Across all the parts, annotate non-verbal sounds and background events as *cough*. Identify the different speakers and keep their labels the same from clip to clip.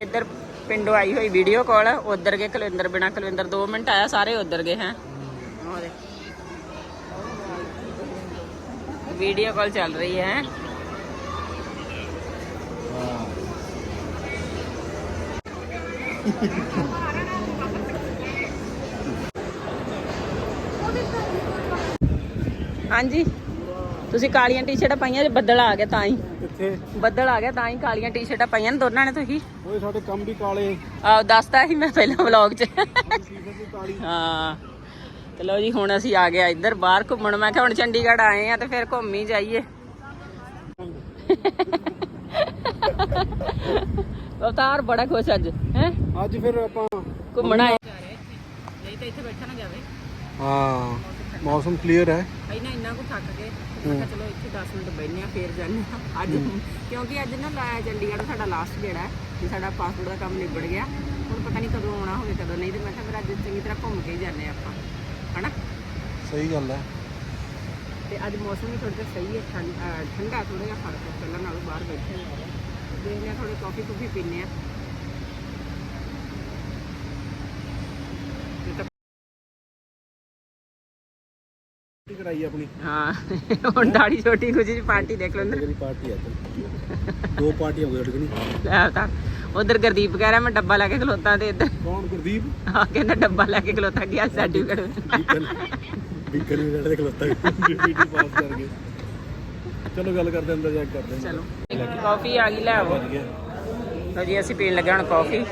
Speaker 1: ਇੱਧਰ ਪਿੰਡੋਂ ਆਈ ਹੋਈ ਵੀਡੀਓ ਕਾਲ ਉਧਰ ਗਏ ਕੁਲਵਿੰਦਰ ਬਿਨਾ ਕੁਲਵਿੰਦਰ 2 ਮਿੰਟ ਆਇਆ, ਸਾਰੇ ਉਧਰ ਗਏ ਹੈ। ਵੀਡੀਓ ਕਾਲ ਚੱਲ ਰਹੀ ਹੈ। ਹਾਂਜੀ। ਤੁਸੀਂ ਕਾਲੀਆਂ ਟੀ-ਸ਼ਰਟਾਂ ਪਾਈਆਂ, ਜੇ ਬੱਦਲ ਆ ਗਿਆ ਤਾਂ ਹੀ।
Speaker 2: ਕਿੱਥੇ
Speaker 1: ਬੱਦਲ ਆ ਗਿਆ ਤਾਂ ਹੀ ਕਾਲੀਆਂ ਟੀ-ਸ਼ਰਟਾਂ ਪਾਈਆਂ ਨੇ ਦੋਨਾਂ ਨੇ ਤੁਸੀਂ।
Speaker 2: ਓਏ ਸਾਡੇ ਕੰਮ ਵੀ ਕਾਲੇ।
Speaker 1: ਆਹ ਦੱਸਤਾ ਸੀ ਮੈਂ ਪਹਿਲਾਂ ਵਲੌਗ 'ਚ। ਹਾਂ। ਚਲੋ ਜੀ ਹੁਣ ਅਸੀਂ ਆ ਗਏ ਇੱਧਰ ਬਾਹਰ ਘੁੰਮਣ। ਮੈਂ ਕਿਹਾ ਹੁਣ ਚੰਡੀਗੜ੍ਹ ਆਏ ਆ ਤੇ ਫਿਰ ਘੁੰਮ ਹੀ ਜਾਈਏ। ਅਵਤਾਰ ਬੜਾ ਖੁਸ਼ ਅੱਜ ਹੈ?
Speaker 2: ਅੱਜ ਫਿਰ ਆਪਾਂ
Speaker 1: ਘੁੰਮਣ ਆਏ। ਨਹੀਂ ਤਾਂ ਇੱਥੇ ਬੈਠਾ ਨਾ ਜਾਵੇ
Speaker 2: ਹਾਂ। ਮੌਸਮ ਕਲੀਅਰ ਹੈ।
Speaker 1: ਪਹਿਲਾਂ ਇੰਨਾ ਕੁ ਥੱਕ ਗਏ ਮੈਂ ਕਿਹਾ ਚਲੋ ਇੱਥੇ 10 ਮਿੰਟ ਬੈਠਨੇ ਆ ਫੇਰ ਜਾਂਦੇ ਆ ਅੱਜ ਕਿਉਂਕਿ ਅੱਜ ਨਾ ਲਾਇਆ ਚੰਡੀਗੜ੍ਹ ਸਾਡਾ ਲਾਸਟ ਗੇੜਾ ਹੈ ਵੀ ਸਾਡਾ ਪਾਸਪੋਰਟ ਦਾ ਕੰਮ ਨਿਬੜ ਗਿਆ। ਹੁਣ ਪਤਾ ਨਹੀਂ ਕਦੋਂ ਆਉਣਾ ਹੋਵੇ ਕਦੋਂ ਨਹੀਂ ਤੇ ਮੈਂ ਕਿਹਾ ਫਿਰ ਅੱਜ ਚੰਗੀ ਤਰ੍ਹਾਂ ਘੁੰਮ ਕੇ ਹੀ ਜਾਂਦੇ ਆ ਆਪਾਂ। ਹਨਾ?
Speaker 2: ਸਹੀ ਗੱਲ ਹੈ।
Speaker 1: ਤੇ ਅੱਜ ਮੌਸਮ ਵੀ ਥੋੜਾ ਜਿਹਾ ਸਹੀ ਹੈ ਠੰਡ- ਥੋੜਾ ਜਿਹਾ ਫ਼ਰਕ ਹੈ ਪਹਿਲਾਂ ਨਾਲੋਂ ਬਾਹਰ ਬੈਠੇ ਹਾਂ ਦੇਖਦੇ ਹਾਂ ਥੋੜੀ ਕਾਫੀ ਕੁਫੀ ਪੀਨੇ ਆ
Speaker 2: ਕੀ ਕਰਾਈ ਆਪਣੀ।
Speaker 1: ਹਾਂ ਹੁਣ ਦਾੜੀ ਛੋਟੀ ਕੁਝ ਜੀ ਪਾਰਟੀ ਦੇਖ ਲਓ ਅੰਦਰ।
Speaker 2: ਮੇਰੀ ਪਾਰਟੀ ਹੈ ਅੱਜ ਦੋ ਪਾਰਟੀਆਂ ਹੋ ਗਈਆਂ ਟਕਣੀ
Speaker 1: ਲੈ ਤਾਂ ਉਧਰ ਗੁਰਦੀਪ ਕਹਿ ਰਿਹਾ ਮੈਂ ਡੱਬਾ ਲੈ ਕੇ ਖਲੋਤਾ ਤੇ ਇੱਧਰ।
Speaker 2: ਕੌਣ ਗੁਰਦੀਪ?
Speaker 1: ਆ ਕਹਿੰਦਾ ਡੱਬਾ ਲੈ ਕੇ ਖਲੋਤਾ ਗਿਆ ਸਰਟੀਫਿਕੇਟ
Speaker 2: ਬੀਕਨ ਵੀ ਲੜਦੇ ਖਲੋਤਾ। ਬੀਟੀ *laughs* ਪਾਸ ਕਰ ਗਏ। ਚਲੋ ਗੱਲ ਕਰਦੇ ਅੰਦਰ ਜਾ ਕੇ ਕਰਦੇ
Speaker 1: ਚਲੋ। ਕਾਫੀ ਆ ਗਈ ਲੈ
Speaker 2: ਗਿਆ।
Speaker 1: ਲਓ ਜੀ ਅਸੀਂ ਪੀਣ ਲੱਗੇ ਹੁਣ ਕਾਫੀ।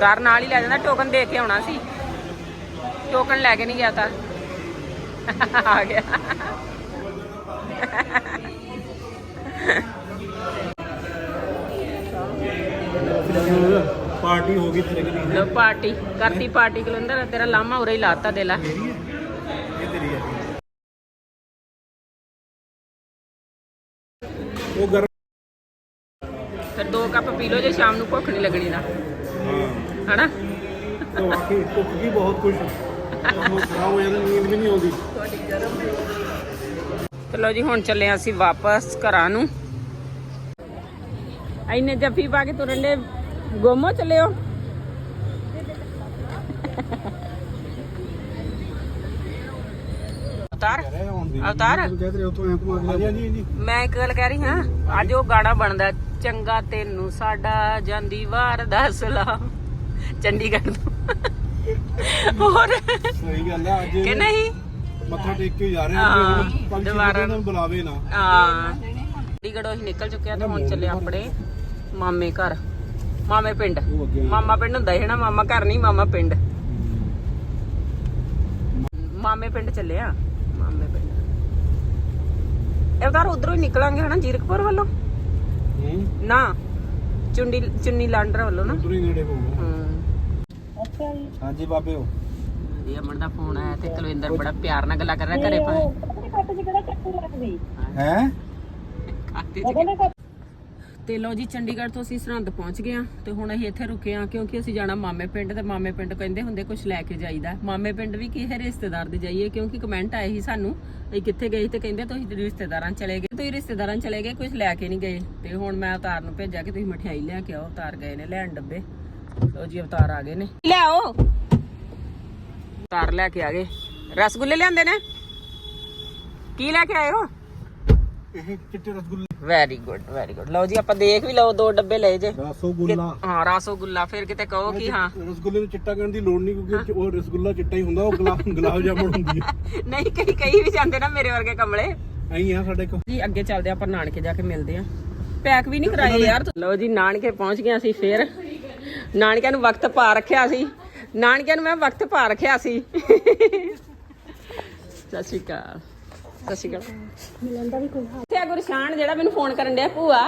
Speaker 1: ਦਰ ਨਾਲ ਹੀ ਲੈ ਜਾਂਦਾ ਟੋਕਨ ਦੇ ਕੇ ਆਉਣਾ ਸੀ। ਟੋਕਨ ਲੈ ਕੇ ਨਹੀਂ ਗਿਆ ਤਾਂ। ਆ ਗਿਆ।
Speaker 2: ਪਾਰਟੀ ਹੋ ਗਈ ਤੇਰੇ ਕੋਲ
Speaker 1: ਲੋ ਪਾਰਟੀ ਕਰਤੀ ਪਾਰਟੀ ਕਲੰਦਰ ਤੇਰਾ ਲਾਮਾ ਉਰੇ ਹੀ ਲਾਤਾ ਦੇ ਲਾ
Speaker 2: ਮੇਰੀ ਹੈ? ਇਹ ਤੇਰੀ ਹੈ। ਉਹ ਗਰਮ
Speaker 1: ਫਿਰ ਦੋ ਕੱਪ ਪੀ ਲਓ ਜੇ ਸ਼ਾਮ ਨੂੰ ਭੁੱਖ ਨਹੀਂ ਲੱਗਣੀ ਨਾ
Speaker 2: ਹਾਂ।
Speaker 1: ਹਨਾ?
Speaker 2: ਵਾਕਈ ਭੁੱਖ ਗਈ ਬਹੁਤ ਕੁਝ ਉਹ ਖਰਾਬ ਹੋ ਜਾਂਦਾ ਨੀਂਦ ਵੀ ਨਹੀਂ ਆਉਂਦੀ
Speaker 1: ਚਲੋ ਜੀ, ਹੁਣ ਚੱਲੇ ਹਾਂ ਅਸੀਂ ਵਾਪਸ ਘਰਾਂ ਨੂੰ। ਐਨੇ ਜੱਫੀ ਪਾ ਕੇ ਤੁਰਨ ਦੇ ਗੋਮੋ ਚੱਲਿਓ ਅਵਤਾਰ ਅਵਤਾਰ। ਮੈਂ ਇੱਕ ਗੱਲ ਕਹਿ ਰਹੀ ਹਾਂ, ਅੱਜ ਉਹ ਗਾਣਾ ਬਣਦਾ, ਚੰਗਾ ਤੈਨੂੰ ਸਾਡਾ ਜਾਂਦੀ ਵਾਰ ਦਾ ਸਲਾਮ। ਚੰਡੀਗੜ੍ਹ ਤੋਂ। ਹੋਰ?
Speaker 2: ਸਹੀ ਗੱਲ ਹੈ ਅੱਜ
Speaker 1: ਕਿ ਨਹੀਂ?
Speaker 2: ਮੱਥਾ ਟੇਕ ਕੇ ਜਾ ਰਹੇ
Speaker 1: ਹਾਂ, ਦੁਬਾਰਾ।
Speaker 2: ਨੂੰ ਬੁਲਾਵੇ ਨਾ।
Speaker 1: ਹਾਂ। ਚੰਡੀਗੜ੍ਹੋਂ ਅਸੀਂ ਨਿਕਲ ਚੁੱਕੇ ਆ ਤੇ ਹੁਣ ਚੱਲੇ ਆਪਣੇ ਮਾਮੇ ਘਰ। ਮਾਮੇ ਪਿੰਡ।
Speaker 2: ਉਹ ਅੱਗੇ
Speaker 1: ਮਾਮਾ ਪਿੰਡ ਹੁੰਦਾ ਹੈ ਨਾ ਮਾਮਾ ਘਰ ਨਹੀਂ ਮਾਮਾ ਪਿੰਡ। ਮਾਮੇ ਪਿੰਡ ਚੱਲੇ ਆ। ਮਾਮੇ ਪਿੰਡ। ਇਹ ਉਧਰ ਉਧਰੋਂ ਹੀ ਨਿਕਲਾਂਗੇ ਹਨਾ ਜੀਰਕਪੁਰ ਵੱਲੋਂ?
Speaker 2: ਹੂੰ।
Speaker 1: ਨਾ ਚੁੰਡੀ ਚੁੰਨੀ ਲਾਂਡਰ ਵੱਲੋਂ ਨਾ।
Speaker 2: ਉਧਰ ਹੀ ਨੇੜੇ ਹੋਊਗਾ
Speaker 1: ਹੂੰ
Speaker 2: ਹਾਂਜੀ ਬਾਬੇ ਉਹ।
Speaker 1: ਇਹ ਅਮਨ ਦਾ ਫੋਨ ਆਇਆ ਤੇ ਕੁਲਵਿੰਦਰ ਬੜਾ ਪਿਆਰ ਨਾਲ ਗੱਲਾਂ ਕਰ ਰਿਹਾ ਘਰੇ ਭਾਵੇਂ।
Speaker 2: ਹੈ?
Speaker 1: ਖਾਤੇ ਚ ਤੇ ਲੋ ਜੀ ਚੰਡੀਗੜ੍ਹ ਤੋਂ ਅਸੀਂ ਸਰਹੰਦ ਪਹੁੰਚ ਗਏ ਆ ਤੇ ਹੁਣ ਅਸੀਂ ਇੱਥੇ ਰੁਕੇ ਆ ਕਿਉਂਕਿ ਅਸੀਂ ਜਾਣਾ ਮਾਮੇ ਪਿੰਡ ਤੇ ਮਾਮੇ ਪਿੰਡ ਕਹਿੰਦੇ ਹੁੰਦੇ ਕੁਝ ਲੈ ਕੇ ਜਾਈਦਾ। ਮਾਮੇ ਪਿੰਡ ਵੀ ਕਿਸੇ ਰਿਸ਼ਤੇਦਾਰ ਦੇ ਜਾਈਏ ਕਿਉਂਕਿ ਕਮੈਂਟ ਆਏ ਸੀ ਸਾਨੂੰ ਅਸੀਂ ਕਿੱਥੇ ਗਏ ਸੀ ਤੇ ਕਹਿੰਦੇ ਤੁਸੀਂ ਰਿਸ਼ਤੇਦਾਰਾਂ ਚਲੇ ਗਏ। ਤੁਸੀਂ ਰਿਸ਼ਤੇਦਾਰਾਂ ਚਲੇ ਗਏ ਕੁਝ ਲੈ ਕੇ ਨਹੀਂ ਗਏ। ਤੇ ਹੁਣ ਮੈਂ ਅਵਤਾਰ ਨੂੰ ਭੇਜਿਆ ਕਿ ਤੁਸੀਂ ਮਠਿਆਈ ਲੈ ਕੇ ਆਓ ਅਵਤਾਰ ਗਏ ਨੇ ਲੈਣ ਡੱਬੇ। ਲੋ ਜੀ ਅਵਤਾਰ ਆ ਗਏ ਨੇ। ਲੈ ਆਓ ਅਵਤਾਰ ਲੈ ਕੇ ਆ ਗਏ। ਰਸਗੁੱਲੇ ਲਿਆਂਦੇ ਨੇ? ਕੀ ਲੈ ਕੇ ਆਏ ਹੋ?
Speaker 2: ਇਹ ਚਿੱਟੇ ਰਸਗੁੱਲੇ।
Speaker 1: ਵੈਰੀ ਗੁੱਡ ਵੈਰੀ ਗੁੱਡ ਲਓ ਜੀ ਆਪਾਂ ਦੇਖ ਵੀ ਲਓ ਦੋ ਡੱਬੇ ਲਏ ਜੇ।
Speaker 2: ਰਸਗੁੱਲਾ।
Speaker 1: ਹਾਂ ਰਸਗੁੱਲਾ। ਫਿਰ ਕਿਤੇ ਕਹੋ ਕਿ ਹਾਂ।
Speaker 2: ਰਸਗੁੱਲੇ ਨੂੰ ਚਿੱਟਾ ਕਰਨ ਦੀ ਲੋੜ ਨਹੀਂ ਕਿਉਂਕਿ ਉਹ ਰਸਗੁੱਲਾ ਚਿੱਟਾ ਹੀ ਹੁੰਦਾ ਉਹ ਗੁਲਾਬ *laughs* ਜਾਮੁਨ ਹੁੰਦੀ ਹੈ।
Speaker 1: ਨਹੀਂ ਕਈ ਕਈ ਵੀ ਜਾਂਦੇ ਨਾ ਮੇਰੇ ਵਰਗੇ ਕਮਲੇ।
Speaker 2: ਐਂ ਆ ਸਾਡੇ ਕੋ
Speaker 1: ਜੀ ਅੱਗੇ ਚੱਲਦੇ ਆਪਾਂ ਨਾਨਕੇ ਜਾ ਕੇ ਮਿਲਦੇ ਆ। ਪੈਕ ਵੀ ਨਹੀਂ ਕਰਾਏ ਯਾਰ। ਲਓ ਜੀ ਨਾਨਕੇ ਪਹੁੰਚ ਗਏ ਅਸੀਂ ਫੇਰ। ਨਾਨਕਿਆਂ ਨੂੰ ਵਕਤ ਪਾ ਰੱਖਿਆ ਸੀ। ਨਾਨਕਿਆਂ ਨੂੰ ਮੈਂ ਵਕਤ ਪਾ ਰੱਖਿਆ ਸੀ। ਸਤਿ ਸ਼੍ਰੀ ਅਕਾਲ। ਸਤਿ ਸ਼੍ਰੀ ਅਕਾਲ। ਵੀ ਕੋਈ ਹਾਲ। ਤੇ ਗੁਰਸ਼ਾਨ ਜਿਹੜਾ ਮੈਨੂੰ ਫੋਨ ਕਰਨ ਡਿਆ ਭੂਆ।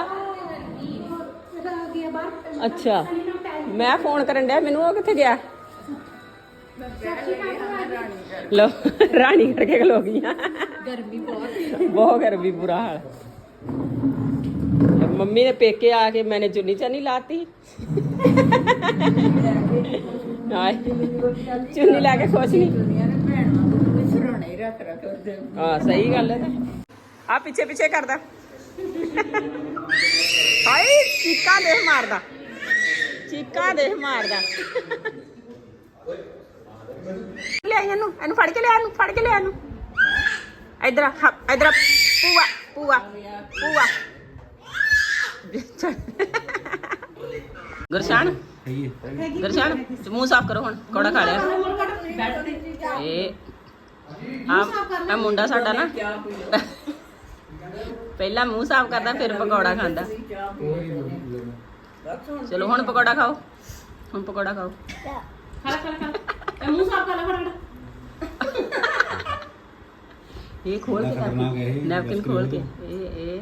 Speaker 1: ਅੱਛਾ। ਮੈਂ ਫੋਨ ਕਰਨ ਡਿਆ ਮੈਨੂੰ ਉਹ ਕਿੱਥੇ ਗਿਆ? ਲੋ ਰਾਣੀ ਕਰਕੇ ਖਲੋ ਗਈਆਂ। ਗਰਮੀ ਬਹੁਤ। ਬਹੁਤ ਗਰਮੀ ਬੁਰਾ ਹਾਲ। ਮੰਮੀ ਨੇ ਪੇਕੇ ਆ ਕੇ ਮੈਨੇ ਚੁੰਨੀ ਚਾਨੀ ਲਾਤੀ ਹਾਏ ਚੁੰਨੀ ਲਾ ਕੇ ਖੁਸ਼ ਨਹੀਂ ਹਾਂ ਸਹੀ ਗੱਲ ਹੈ ਆ ਪਿੱਛੇ ਪਿੱਛੇ ਕਰਦਾ ਹਾਏ ਚੀਕਾਂ ਦੇਖ ਮਾਰਦਾ ਚੀਕਾਂ ਦੇਖ ਮਾਰਦਾ ਲੈ ਇਹਨੂੰ ਇਹਨੂੰ ਫੜ ਕੇ ਲਿਆ ਇਹਨੂੰ ਫੜ ਕੇ ਲਿਆ ਇਹਨੂੰ ਇਧਰ ਆ, ਹ- ਇਧਰ ਆ, ਪੂਆ ਪੂਆ ਪੂਆ ਗੁਰਸ਼ਾਨ? ਗੁਰਸ਼ਾਨ ਮੂੰਹ ਸਾਫ਼ ਕਰੋ ਹੁਣ ਕੌੜਾ ਖਾ ਲਿਆ। ਇਹ ਆ ਮੁੰਡਾ ਸਾਡਾ ਨਾ। ਪਹਿਲਾਂ ਮੂੰਹ ਸਾਫ਼ ਕਰਦਾ ਫਿਰ ਪਕੌੜਾ ਖਾਂਦਾ। ਚਲੋ ਹੁਣ ਪਕੌੜਾ ਖਾਓ। ਹੁਣ ਪਕੌੜਾ ਖਾਓ। ਇਹ ਖੋਲ ਕੇ
Speaker 2: ਖਤਰਨਾਕ ਹੈ ਇਹ,
Speaker 1: ਨੈਪਕਿਨ ਖੋਲ ਕੇ। ਇਹ ਇਹ।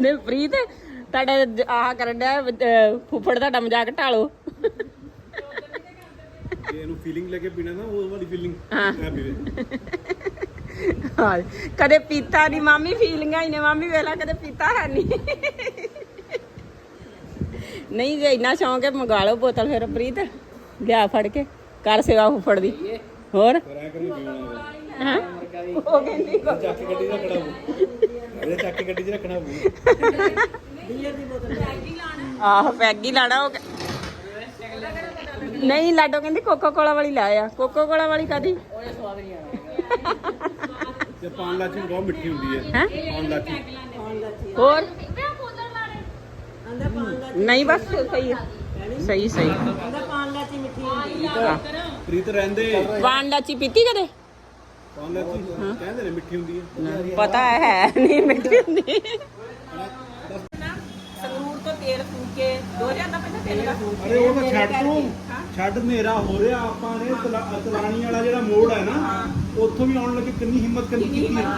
Speaker 1: ਨੇ ਪ੍ਰੀਤ ਤੁਹਾਡਾ ਆਹ ਕਰਨ ਡਿਆ ਅਹ, ਫੁੱਫੜ ਤੁਹਾਡਾ ਮਜ਼ਾਕ ਢਾਲੋ।
Speaker 2: ये ਇਹਨੂੰ ਫੀਲਿੰਗ ਲੈ ਕੇ ਪੀਣਾ ਨਾ ਉਹ ਵਾਲੀ ਫੀਲਿੰਗ
Speaker 1: ਹਾਂ।
Speaker 2: ਹੈ ਵੀਰੇ
Speaker 1: ਹਾਂ ਕਦੇ ਪੀਤਾ ਨਹੀਂ ਮਾਮੀ ਫੀਲਿੰਗਾਂ ਹੀ ਨੇ ਮਾਮੀ ਵੇਲਾ ਕਦੇ ਪੀਤਾ ਹੈ ਨਹੀਂ ਨਹੀਂ ਜੇ ਇੰਨਾ ਸ਼ੌਂਕ ਹੈ ਮੰਗਾ ਲਓ ਬੋਤਲ ਫਿਰ ਪ੍ਰੀਤ ਲਿਆ ਫੜ ਕੇ ਕਰ ਸੇਵਾ ਫੁੱਫੜ ਦੀ। ਹੋਰ?
Speaker 2: ਪਰ ਐ ਕਰੀ ਪੀਣਾ
Speaker 1: ਹਾਂ। ਉਹ ਕਹਿੰਦੀ
Speaker 2: ਚੱਕ ਕੇ ਗੱਡੀ 'ਚ ਰੱਖਣਾ ਪਊ ਇਹਦੇ ਚੱਕ ਕੇ ਗੱਡੀ 'ਚ ਰੱਖਣਾ ਪਊ
Speaker 1: ਆਹ ਪੈਗ ਹੀ ਲਾਣਾ ਉਹ ਕਹਿ- ਨਹੀਂ ਲਾਡੋ ਕਹਿੰਦੀ ਕੋਕੋ ਕੋਲਾ ਵਾਲੀ ਲਾਇਆ ਕੋਕੋ ਕੋਲਾ ਵਾਲੀ ਕਾਦੀ
Speaker 2: ਤੇ ਪਾਨ ਲਾਚੀ ਬਹੁਤ ਮਿੱਠੀ ਹੁੰਦੀ ਹੈ।
Speaker 1: ਹੈ?
Speaker 2: ਪਾਨ ਲਾਚੀ।
Speaker 1: ਹੋਰ? ਨਹੀਂ ਬਸ ਸਹੀ ਹੈ ਸਹੀ ਸਹੀ। ਹਾਂ।
Speaker 2: ਪ੍ਰੀਤ ਰਹਿੰਦੇ।
Speaker 1: ਪਾਨ ਲਾਚੀ ਪੀਤੀ ਕਦੇ?
Speaker 2: ਕਹਿੰਦੇ ਨੇ ਮਿੱਠੀ ਹੁੰਦੀ ਹੈ।
Speaker 1: ਪਤਾ ਹੈ ਨਹੀਂ ਮਿੱਠੀ ਹੁੰਦੀ। ਸੰਗਰੂਰ ਤੋਂ ਤੇਲ ਫੂਕੇ 2000 ਦਾ ਪੈਸਾ ਤੇਲ ਦਾ
Speaker 2: ਅਰੇ ਉਹ ਤਾਂ ਛੱਡ ਤੂੰ। ਛੱਡ ਹਨੇਰਾ ਹੋ ਰਿਹਾ ਆਪਾਂ ਨੇ ਤਲਾ- ਤਲਾਣੀ ਵਾਲਾ ਜਿਹੜਾ ਮੋੜ ਹੈ ਨਾ ਉੱਥੋਂ ਵੀ ਆਉਣ ਲੱਗੇ ਕਿੰਨੀ ਹਿੰਮਤ ਕਰਨੀ ਕੀਤੀ ਹੈ।
Speaker 1: ਆ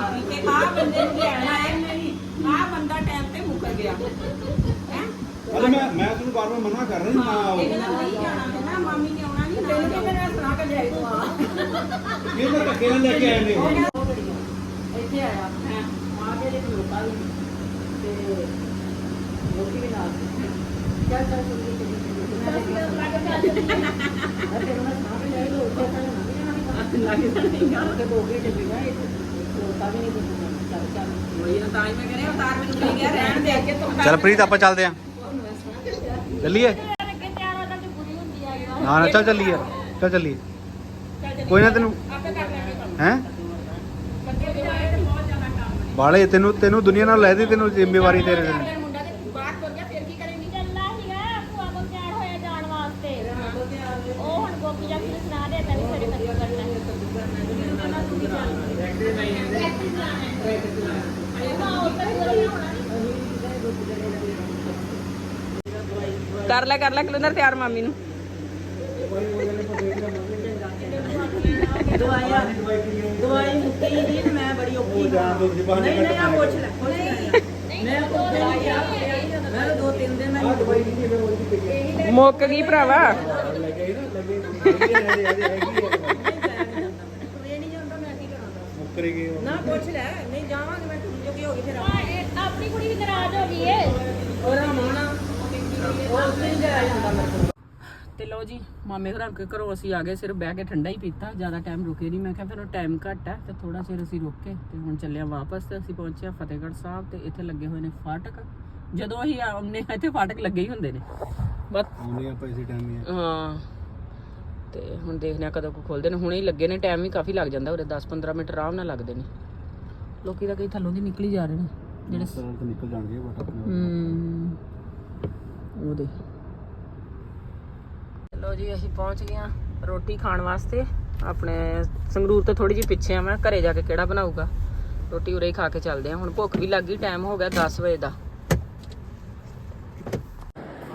Speaker 1: ਬੰਦੇ ਨੂੰ ਲੈਣਾ ਹੈ ਨਹੀਂ ਆ ਬੰਦਾ ਟਾਈਮ ਤੇ ਮੁੱਕਰ ਗਿਆ। ਹੈ?
Speaker 2: ਅਰੇ ਮੈਂ ਮੈਂ ਤੁਹਾਨੂੰ ਬਾਰ ਬਾਰ ਮਨਾ ਕਰ ਰਿਹਾ ਨਾ ਆਓ।
Speaker 1: ਇਹਨਾਂ ਨੂੰ ਨਹੀਂ ਜਾਣਾ ਮੈਂ ਨਾ ਮਾਮੀ ਨੇ ਆਉਣਾ ਤੈਨੂੰ ਕਿਹਨੇ ਮੈਂ ਸੁਣਾ ਕੇ ਲਿਆਈ ਤੂੰ ਆ
Speaker 2: ਇਹ ਤਾਂ ਧੱਕੇ ਨਾਲ ਲੈ ਕੇ ਆਏ ਨੇ ਉਹ।
Speaker 1: ਇੱਥੇ ਆਇਆ ਹੈ ਆ ਕੇ ਦੇ ਲੋਕਾਂ ਵੀ ਤੇ ਲੋਕੀ ਵੀ ਨਾਲ ਚੱਲ ਚੱਲ ਚੱਲ
Speaker 3: ਚੱਲ ਪ੍ਰੀਤ ਆਪਾਂ ਚੱਲਦੇ ਆਂ ਚੱਲੀਏ ਹਾਂ ਨਾ ਚੱਲ ਚੱਲੀਏ ਚੱਲ ਚੱਲੀਏ। ਕੋਈ ਨਾ ਤੈਨੂੰ ਹੈ? ਬਾਲੇ, ਤੈਨੂੰ ਤੈਨੂੰ ਦੁਨੀਆ ਨਾਲ ਲੈ ਦੇ, ਤੈਨੂੰ ਜ਼ਿੰਮੇਵਾਰੀ ਤੇਰੇ ਤੇ।
Speaker 1: ਕਰ ਲੈ ਕਰ ਲੈ ਕਲੰਦਰ ਤਿਆਰ ਮਾਮੀ ਨੂੰ।
Speaker 4: ਦਵਾਈ ਮੁੱਕੀ ਦੀ ਤੇ ਮੈਂ ਬੜੀ ਔਖੀ ਨਹੀਂ ਨਹੀਂ ਆ ਪੁੱਛ ਲੈ ਪੁੱਛ ਲੈ। ਮੈਂ ਕੁਝ ਨਹੀਂ ਕਿਹਾ ਮੈਂ ਤਾਂ ਦੋ ਤਿੰਨ ਦਿਨ ਮੈਂ ਦਵਾਈ ਨਹੀਂ
Speaker 1: ਮੁੱਕ ਗਈ ਭਰਾਵਾ।
Speaker 4: ਨਾ ਪੁੱਛ ਲੈ ਨਹੀਂ ਜਾਵਾਂਗੇ ਮੈਂ ਕੁੜੀ ਜੋ ਕੀ ਹੋ ਗਈ ਫਿਰ
Speaker 5: ਆਪਣੀ ਕੁੜੀ ਵੀ ਨਾਰਾਜ਼ ਹੋ ਗਈ ਏ।
Speaker 4: ਉਹਦਾ ਮਾਣਾ ਉਹ ਉੱਥੇ ਹੀ ਜਾਇਆ ਜਾਂਦਾ ਮੇਰੇ ਕੋਲ।
Speaker 1: ਤੇ ਲਓ ਜੀ ਮਾਮੇ ਘਰਾਂ ਕੇ ਘਰੋਂ ਅਸੀਂ ਆ ਗਏ ਸਿਰਫ ਬਹਿ ਕੇ ਠੰਡਾ ਹੀ ਪੀਤਾ ਜ਼ਿਆਦਾ ਟਾਈਮ ਰੁਕੇ ਨਹੀਂ ਮੈਂ ਕਿਹਾ ਫਿਰ ਉਹ ਟਾਈਮ ਘੱਟ ਹੈ ਤੇ ਥੋੜਾ ਚਿਰ ਅਸੀਂ ਰੁਕ ਕੇ ਤੇ ਹੁਣ ਚੱਲੇ ਆ ਵਾਪਸ ਤੇ ਅਸੀਂ ਪਹੁੰਚੇ ਆ ਫਤਿਹਗੜ੍ਹ ਸਾਹਿਬ ਤੇ ਇੱਥੇ ਲੱਗੇ ਹੋਏ ਨੇ ਫਾਟਕ। ਜਦੋਂ ਅਸੀਂ ਆਉਂਦੇ ਹਾਂ ਇੱਥੇ ਫਾਟਕ ਲੱਗੇ ਹੀ ਹੁੰਦੇ ਨੇ। ਬਸ।
Speaker 2: ਆਉਂਦੇ ਆਪਾਂ ਇਸੇ ਟਾਈਮ ਹੀ
Speaker 1: ਹਾਂ। ਤੇ ਹੁਣ ਦੇਖਦੇ ਆ ਕਦੋਂ ਕੋ ਖੋਲਦੇ ਨੇ। ਹੁਣੇ ਹੀ ਲੱਗੇ ਨੇ ਟਾਈਮ ਵੀ ਕਾਫੀ ਲੱਗ ਜਾਂਦਾ ਉਰੇ 10-15 ਮਿੰਟ ਆਰਾਮ ਨਾਲ ਲੱਗਦੇ ਨੇ। ਲੋਕੀ ਤਾਂ ਕਈ ਥੱਲੋਂ ਦੀ ਨਿਕਲੀ ਜਾ ਰਹੇ ਨੇ ਜਿਹੜੇ
Speaker 2: ਨਿਕਲ ਜਾਣਗੇ ਬਟ ਆਪਣੇ
Speaker 1: ਹਮ ਉਹਦੇ ਲੋ ਜੀ, ਅਸੀਂ ਪਹੁੰਚ ਗਏ ਹਾਂ ਰੋਟੀ ਖਾਣ ਵਾਸਤੇ। ਆਪਣੇ ਸੰਗਰੂਰ ਤੋਂ ਥੋੜੀ ਜਿਹੀ ਪਿੱਛੇ ਆ ਮੈਂ, ਘਰੇ ਜਾ ਕੇ ਕਿਹੜਾ ਬਣਾਊਗਾ? ਰੋਟੀ ਉਰੇ ਹੀ ਖਾ ਕੇ ਚੱਲਦੇ ਆ ਹੁਣ ਭੁੱਖ ਵੀ ਲੱਗ ਗਈ ਟਾਈਮ ਹੋ ਗਿਆ 10 ਵਜੇ ਦਾ।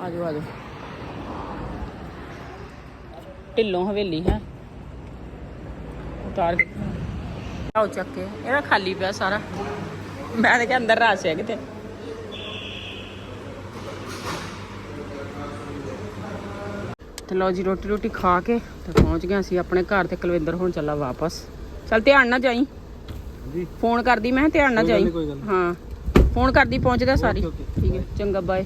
Speaker 1: ਆਜੋ ਆਜੋ। ਢਿੱਲੋਂ ਹਵੇਲੀ ਹੈ। ਉਤਾਰ ਆਓ ਚੱਕ ਕੇ। ਇਹਦਾ ਖਾਲੀ ਪਿਆ ਸਾਰਾ। ਮੈਂ ਤਾਂ ਕਿ ਅੰਦਰ ਰਸ਼ ਹੈ ਕਿਤੇ। ਤੇ ਲਓ ਜੀ ਰੋਟੀ ਰੋਟੀ ਖਾ ਕੇ ਤੇ ਪਹੁੰਚ ਗਏ ਅਸੀਂ ਆਪਣੇ ਘਰ ਤੇ ਕੁਲਵਿੰਦਰ ਹੁਣ ਚੱਲਾ ਵਾਪਸ। ਚੱਲ ਧਿਆਨ ਨਾਲ ਜਾਈ।
Speaker 3: ਜੀ।
Speaker 1: ਫੋਨ ਕਰਦੀ ਮੈਂ ਧਿਆਨ ਨਾਲ ਜਾਈ।
Speaker 3: ਨੀ, ਨੀ।
Speaker 1: ਹਾਂ। ਫੋਨ ਕਰਦੀ ਪਹੁੰਚਦਾ ਸਾਰੀ। ਠੀਕ ਹੈ ਚੰਗਾ ਬਾਏ